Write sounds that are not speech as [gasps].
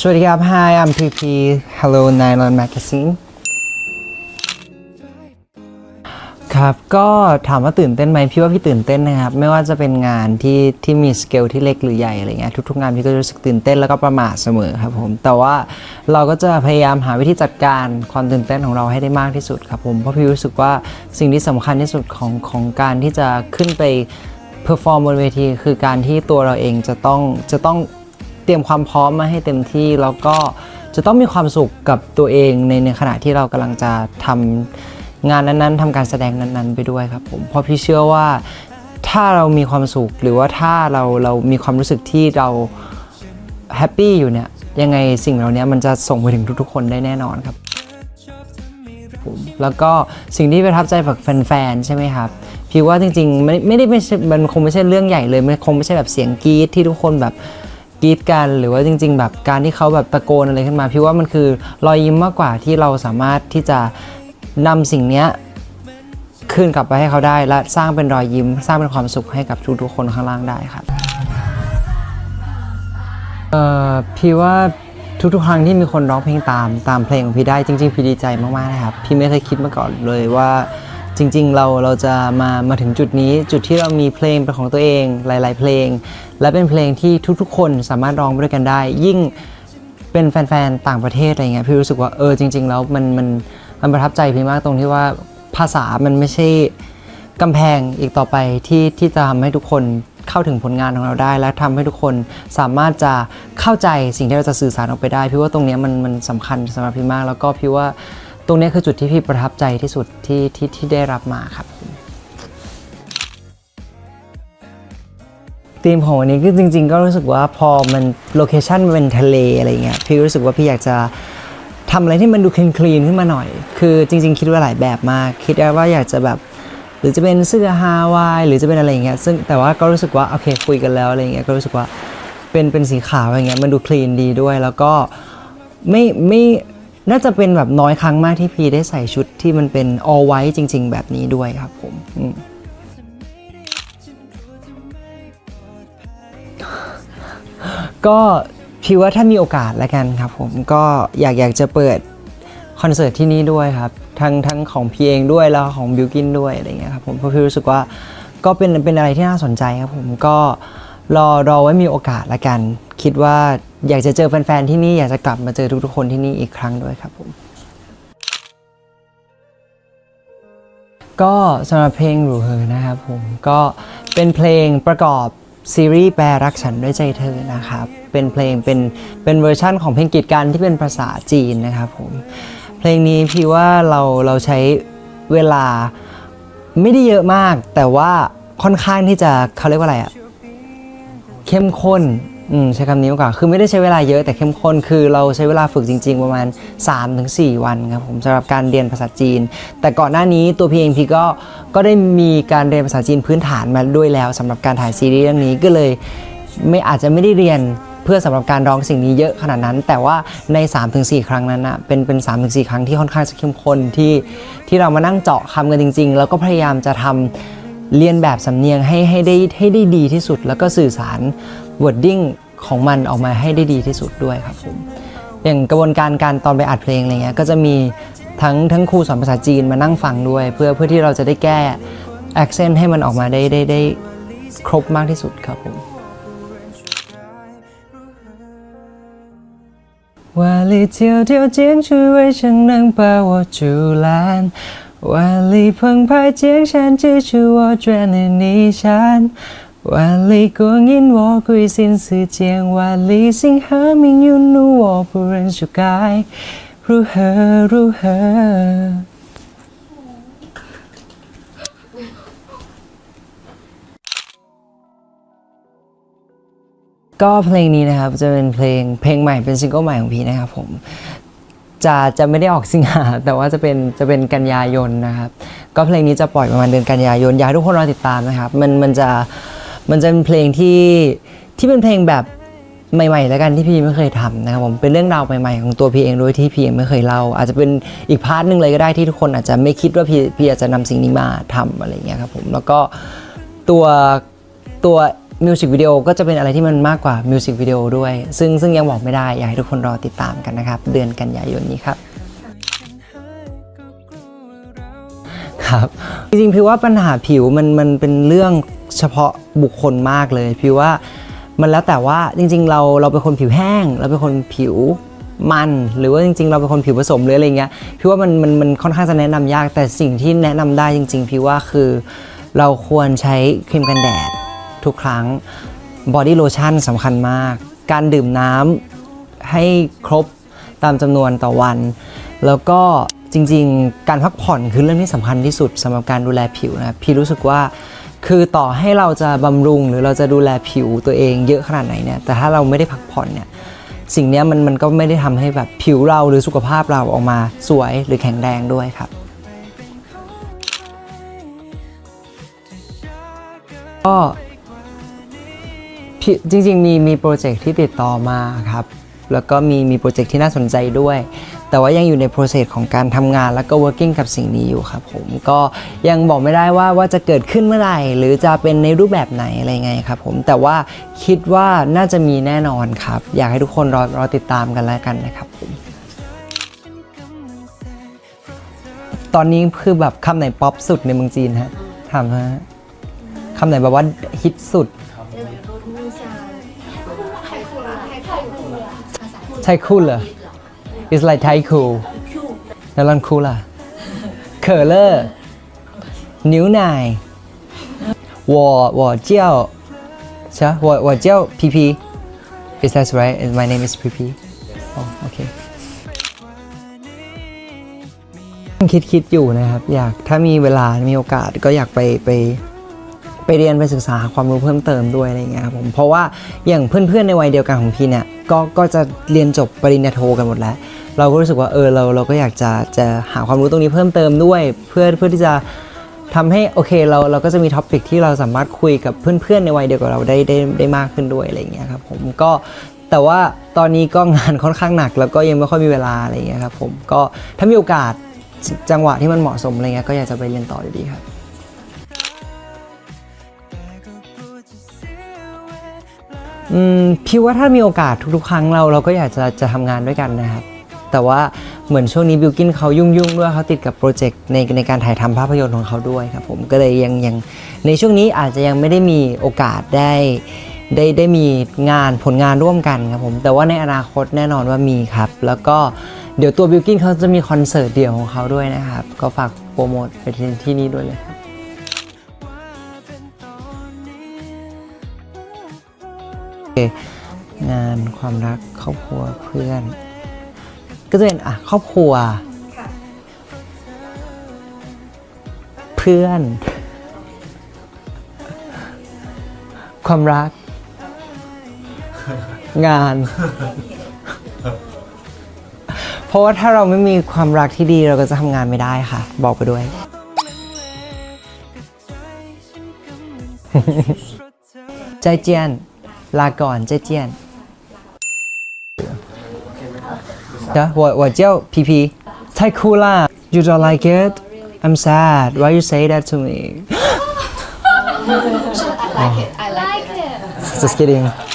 สวัสดีครับ Hi I'm PP Hello Nylon Magazine ครับ ก็ถามว่าตื่นเต้นไหมพี่ว่าพี่ตื่นเต้นนะครับ ไม่ว่าจะเป็นงานที่ที่มีสเกลที่เล็กหรือใหญ่อะไรเงี้ยทุกๆงานพี่ก็รู้สึกตื่นเต้นแล้วก็ประหม่าเสมอครับผม แต่ว่าเราก็จะพยายามหาวิธีจัดการความตื่นเต้นของเราให้ได้มากที่สุดครับผม เพราะพี่รู้สึกว่าสิ่งที่สำคัญที่สุดของของการที่จะขึ้นไปเพอร์ฟอร์มบนเวที คือการที่ตัวเราเองจะต้องจะต้อง เตรียมความพร้อมมาให้เต็มที่แล้วก็จะต้องมีความสุขกับตัวเองในในขณะที่เรากำลังจะทำงานนั้นๆทำการแสดงนั้นๆ ไปด้วยครับผมเพราะพี่เชื่อว่าถ้าเรามีความสุขหรือว่าถ้าเราเรามีความรู้สึกที่เราแฮปปี้อยู่เนี่ยยังไงสิ่งเหล่านี้มันจะส่งไปถึงทุกๆ คนได้แน่นอนครับผมแล้วก็สิ่งที่ประทับใจจากแฟนๆใช่ไหมครับพี่ว่าจริงๆไม่ไม่ได้ไม่ใช่มันคงไม่ใช่เรื่องใหญ่เลยมันคงไม่ใช่แบบเสียงกรี๊ดที่ทุกคนแบบ กรีดกันหรือว่าจริง ๆ แบบการที่เขาแบบตะโกนอะไรขึ้นมาพี่ว่ามันคือรอยยิ้มมากกว่าที่เราสามารถที่จะนำสิ่งเนี้ยคืนกลับไปให้เขาได้ และสร้างเป็นรอยยิ้ม สร้างเป็นความสุขให้กับทุกๆคนข้างล่างได้ครับเอ่อพี่ว่าทุกๆครั้งที่มีคนร้องเพลงตามตามเพลงของพี่ได้จริงๆพี่ดีใจมากๆนะครับพี่ไม่เคยคิดมาก่อนเลยว่า จริงๆเราเราจะมามาถึงจุดนี้จุดที่เรามีเพลงเป็นของตัวเองหลาย ๆ เพลง และเป็นเพลงที่ทุกๆ คนสามารถร้องไปด้วยกันได้ ยิ่งเป็นแฟนๆต่างประเทศอะไรเงี้ยพี่รู้สึกว่าเออจริง ๆ แล้วมันมันมันประทับใจพี่มากตรงที่ว่าภาษามันไม่ใช่กำแพงอีกต่อไปที่ที่จะทำให้ทุกคนเข้าถึงผลงานของเราได้ และทำให้ทุกคนสามารถจะเข้าใจสิ่งที่เราจะสื่อสารออกไปได้ พี่ว่าตรงเนี้ยมันมันสำคัญสำหรับพี่มากแล้วก็พี่ว่า ตรงนี้คือจุดที่พี่ประทับใจที่สุดที่ที่ที่ได้รับมาครับธีมของวันนี้ก็จริง ๆ ก็รู้สึกว่าพอมันโลเคชันมันเป็นทะเลอะไรเงี้ยพี่รู้สึกว่าพี่อยากจะทำอะไรที่มันดูคลีนคลีนขึ้นมาหน่อย คือจริง ๆ คิดว่าหลายแบบมาก คิดว่าอยากจะแบบหรือจะเป็นเสื้อฮาวายหรือจะเป็นอะไรเงี้ยซึ่งแต่ว่าก็รู้สึกว่าโอเคคุยกันแล้วอะไรเงี้ยก็รู้สึกว่าเป็นเป็นสีขาวอย่างเงี้ยมันดูคลีนดีด้วย แล้วก็ไม่ไม่ น่าจะเป็นแบบน้อยครั้งมากที่พีได้ใส่ชุดที่มันเป็น all white จริง ๆ แบบนี้ด้วยครับผมก็พีว่าถ้ามีโอกาสแล้วกันครับผมก็อยากอยากจะเปิดคอนเสิร์ตที่นี่ด้วยครับทั้งทั้งของพีเองด้วยแล้วของบิวกินด้วยอะไรเงี้ยครับผมเพราะพี่รู้สึกว่าก็เป็นเป็นอะไรที่น่าสนใจครับผมก็รอรอไว้มีโอกาสละกัน คิดว่า อยากจะเจอแฟนๆที่นี่อยากจะกลับมาเจอทุกๆคนที่นี่อีกครั้งด้วยครับผม ก็สำหรับเพลงหรูเฮอนะครับผมก็เป็นเพลงประกอบซีรีส์แปลรักฉันด้วยใจเธอนะครับ เป็นเพลงเป็นเป็นเวอร์ชั่นของเพลงกีดกันที่เป็นภาษาจีนนะครับผม เพลงนี้พี่ว่าเราเราใช้เวลาไม่ได้เยอะมาก แต่ว่าค่อนข้างที่จะเขาเรียกว่าอะไรอะเข้มข้น อืมใช้คำนี้มากกว่าคือไม่ได้ใช้เวลาเยอะแต่เข้มข้นคือเราใช้เวลาฝึกจริง ๆ ประมาณ 3-4 วันครับผมสำหรับการเรียนภาษาจีน แต่ก่อนหน้านี้ตัวพี่เองพี่ก็ก็ได้มีการเรียนภาษาจีนพื้นฐานมาด้วยแล้วสำหรับการถ่ายซีรีส์เรื่องนี้ก็เลย ไม่อาจจะไม่ได้เรียนเพื่อสำหรับการร้องสิ่งนี้เยอะขนาดนั้น แต่ว่าใน 3-4 ครั้งนั้นนะเป็นเป็น3-4ครั้งที่ค่อนข้างจะเข้มข้นที่ที่เรามานั่งเจาะคำกันจริง ๆ แล้วก็พยายามจะทำเรียนแบบสำเนียงให้ให้ได้ให้ได้ดีที่สุดแล้วก็สื่อสาร wording ของมันออกมาให้ได้ดีที่สุดด้วยครับผมอย่างกระบวนการการตอนไปอัดเพลงอะไรเงี้ยก็จะมีทั้งทั้งครูสอนภาษาจีนมานั่งฟังด้วย เพื่อเพื่อที่เราจะได้แก้ accent ให้มันออกมาได้ได้ได้ครบมากที่สุดครับผม 万里迢迢剑去未曾能把我阻拦，万里澎湃江山只求我眷恋你山。 万里光阴我归心似箭，万里星河命运路我不忍修改，如何如何？ก็เพลงนี้นะครับจะเป็นเพลงเพลงใหม่เป็นซิงเกิลใหม่ของพี่นะครับผม จะจะไม่ได้ออกสิงหา แต่ว่าจะเป็นจะเป็นกันยายนนะครับ ก็เพลงนี้จะปล่อยประมาณเดือนกันยายนอยากให้ทุกคนรอติดตามนะครับ มันมันจะ มันจะเป็นเพลงที่ที่เป็นเพลงแบบใหม่ๆแล้วกันที่พี่ไม่เคยทำนะครับผมเป็นเรื่องราวใหม่ๆ ของตัวพี่เองด้วยที่พี่ยังไม่เคยเล่า อาจจะเป็นอีกพาร์ทหนึ่งเลยก็ได้ที่ทุกคนอาจจะไม่คิดว่าพี่พี่อาจจะนำสิ่งนี้มาทำอะไรเงี้ยครับผมแล้วก็ตัวตัวมิวสิกวิดีโอก็จะเป็นอะไรที่มันมากกว่ามิวสิกวิดีโอด้วย ซึ่งซึ่งยังบอกไม่ได้ อยากให้ทุกคนรอติดตามกันนะครับ เดือนกันยายนนี้ครับครับ จริงๆพี่ว่าปัญหาผิวมันมันเป็นเรื่อง เฉพาะบุคคลมากเลย พี่ว่ามันแล้วแต่ว่าจริง ๆ เราเราเป็นคนผิวแห้ง เราเป็นคนผิวมันหรือว่าจริง ๆ เราเป็นคนผิวผสมหรืออะไรเงี้ยพี่ว่ามันมันมันค่อนข้างจะแนะนำยาก แต่สิ่งที่แนะนำได้จริง ๆ พี่ว่าคือเราควรใช้ครีมกันแดดทุกครั้งบอดี้โลชั่นสำคัญมาก การดื่มน้ำให้ครบตามจำนวนต่อวัน แล้วก็จริง ๆ การพักผ่อนคือเรื่องที่สำคัญที่สุดสำหรับการดูแลผิวนะ พี่รู้สึกว่า คือต่อให้เราจะบำรุงหรือเราจะดูแลผิวตัวเองเยอะขนาดไหนเนี่ยแต่ถ้าเราไม่ได้พักผ่อนเนี่ยสิ่งนี้มันมันก็ไม่ได้ทำให้แบบผิวเราหรือสุขภาพเราออกมาสวยหรือแข็งแรงด้วยครับก็จริงๆมีมีโปรเจกต์ที่ติดต่อมาครับ แล้วก็มีมีโปรเจกต์ที่น่าสนใจด้วย แต่ว่ายังอยู่ในโปรเซสของการทำงานแล้วก็ working กับสิ่งนี้อยู่ครับผมก็ยังบอกไม่ได้ว่าว่าจะเกิดขึ้นเมื่อไหร่ หรือจะเป็นในรูปแบบไหนอะไรไงครับผมแต่ว่าคิดว่าน่าจะมีแน่นอนครับ อยากให้ทุกคนรอรอติดตามกันแล้วกันนะครับผมตอนนี้คือแบบคำไหนป๊อปสุดในเมืองจีนฮะถามฮะคำไหนแบบว่าฮิตสุด ไทคูเหรอ It's like ไทคูแล้วลอนคูล่ะเคอร์เลอร์นิ้วนาย我我叫ใช่我我叫 PP Is that right And My name is PP Oh okay คิดคิดอยู่นะครับ อยากถ้ามีเวลา มีโอกาสก็อยากไปไป ไปเรียนไปศึกษาหาความรู้เพิ่มเติมด้วยอะไรเงี้ยครับผมเพราะว่าอย่างเพื่อนๆในวัยเดียวกันของพี่เนี่ยก็ก็จะเรียนจบปริญญาโทกันหมดแล้ว เราก็รู้สึกว่าเออเราเราก็อยากจะจะหาความรู้ตรงนี้เพิ่มเติมด้วย เพื่อเพื่อที่จะทำให้โอเคเราเราก็จะมีท็อปิกที่เราสามารถคุยกับเพื่อนๆในวัยเดียวกับเราได้ได้ได้มากขึ้นด้วยอะไรเงี้ยครับผมก็แต่ว่าตอนนี้ก็งานค่อนข้างหนัก แล้วก็ยังไม่ค่อยมีเวลาอะไรเงี้ยครับผมก็ถ้ามีโอกาสจังหวะที่มันเหมาะสมอะไรเงี้ยก็อยากจะไปเรียนต่ออยู่ดีครับ พี่ว่าถ้ามีโอกาสทุกๆ ครั้งเราเราก็อยากจะจะทำงานด้วยกันนะครับ แต่ว่าเหมือนช่วงนี้บิวกินเขายุ่งๆด้วยเขาติดกับโปรเจกต์ในในการถ่ายทำภาพยนตร์ของเขาด้วยครับผมก็เลยยังยังในช่วงนี้อาจจะยังไม่ได้มีโอกาสได้ได้ได้มีงานผลงานร่วมกันครับผมแต่ว่าในอนาคตแน่นอนว่ามีครับ แล้วก็เดี๋ยวตัวบิวกินเขาจะมีคอนเสิร์ตเดี่ยวของเขาด้วยนะครับ ก็ฝากโปรโมทไปที่ที่นี่ด้วยเลยครับ งานความรักครอบครัวเพื่อน ก็จะเป็นอะครอบครัว เพื่อน ความรัก งาน เพราะว่าถ้าเราไม่มีความรักที่ดีเราก็จะทำงานไม่ได้ค่ะ บอกไปด้วย ใจเจียน ลาก่อนใจเจียนเดี๋ยว我我叫皮皮太酷啦 You don't like it I'm sad Why you say that to me [gasps] [laughs] I like it. I like it. Just kidding